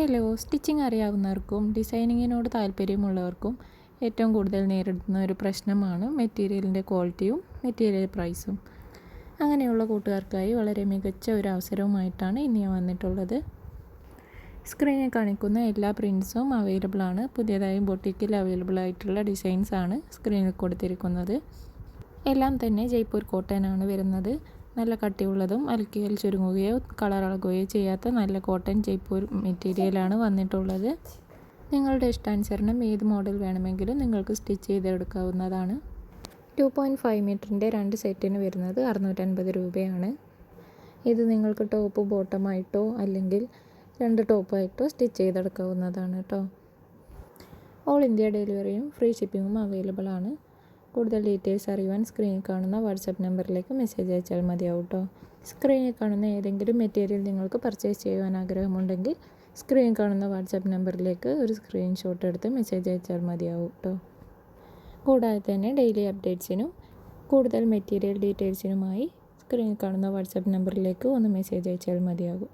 Hello stitching അറിയാവുന്നവർക്കും ഡിസൈനിങ്ങിനോട് താല്പര്യമുള്ളവർക്കും ഏറ്റവും കൂടുതൽ നേരിടുന്ന ഒരു പ്രശ്നമാണ് മെറ്റീരിയലിന്റെ ക്വാളിറ്റിയും മെറ്റീരിയൽ പ്രൈസും. അങ്ങനെയുള്ള കൂട്ടുകാർക്കായി വളരെ മികച്ച ഒരു അവസരവുമായിട്ടാണ് ഇന്ന് ഞാൻ വന്നിട്ടുള്ളത്. സ്ക്രീനിൽ കാണിക്കുന്ന എല്ലാ പ്രിൻസും അവൈലബിൾ ആണ്. പുതിയതായി ബൊട്ടിക്കിൽ അവൈലബിൾ ആയിട്ടുള്ള ഡിസൈൻസ് ആണ് സ്ക്രീനിൽ കൊടുത്തിരിക്കുന്നത്. എല്ലാം തന്നെ ജയ്പൂർ കോട്ടനാണ് വരുന്നത്. നല്ല കട്ടിയുള്ളതും അലക്കിയാൽ ചുരുങ്ങുകയോ കളർ ഇളകുകയോ ചെയ്യാത്ത നല്ല കോട്ടൺ ജയ്പൂർ മെറ്റീരിയലാണ് വന്നിട്ടുള്ളത്. നിങ്ങളുടെ ഇഷ്ടാനുസരണം ഏത് മോഡൽ വേണമെങ്കിലും നിങ്ങൾക്ക് സ്റ്റിച്ച് ചെയ്തെടുക്കാവുന്നതാണ്. ടു പോയിന്റ് ഫൈവ് മീറ്ററിന്റെ രണ്ട് സെറ്റിന് വരുന്നത് അറുന്നൂറ്റൻപത് രൂപയാണ്. ഇത് നിങ്ങൾക്ക് ടോപ്പ് ബോട്ടമായിട്ടോ അല്ലെങ്കിൽ രണ്ട് ടോപ്പായിട്ടോ സ്റ്റിച്ച് ചെയ്തെടുക്കാവുന്നതാണ് കേട്ടോ ഓൾ ഇന്ത്യ ഡെലിവറിയും ഫ്രീ ഷിപ്പിങ്ങും അവൈലബിൾ ആണ്. കൂടുതൽ ഡീറ്റെയിൽസ് അറിയുവാൻ സ്ക്രീനിൽ കാണുന്ന വാട്സപ്പ് നമ്പറിലേക്ക് മെസ്സേജ് അയച്ചാൽ മതിയാവും കേട്ടോ സ്ക്രീനിൽ കാണുന്ന ഏതെങ്കിലും മെറ്റീരിയൽ നിങ്ങൾക്ക് പർച്ചേസ് ചെയ്യുവാൻ ആഗ്രഹമുണ്ടെങ്കിൽ സ്ക്രീൻ കാണുന്ന വാട്സപ്പ് നമ്പറിലേക്ക് ഒരു സ്ക്രീൻഷോട്ട് എടുത്ത് മെസ്സേജ് അയച്ചാൽ മതിയാവും കേട്ടോ കൂടാതെ തന്നെ ഡെയിലി അപ്ഡേറ്റ്സിനും കൂടുതൽ മെറ്റീരിയൽ ഡീറ്റെയിൽസിനുമായി സ്ക്രീനിൽ കാണുന്ന വാട്സപ്പ് നമ്പറിലേക്ക് ഒന്ന് മെസ്സേജ് അയച്ചാൽ മതിയാകും.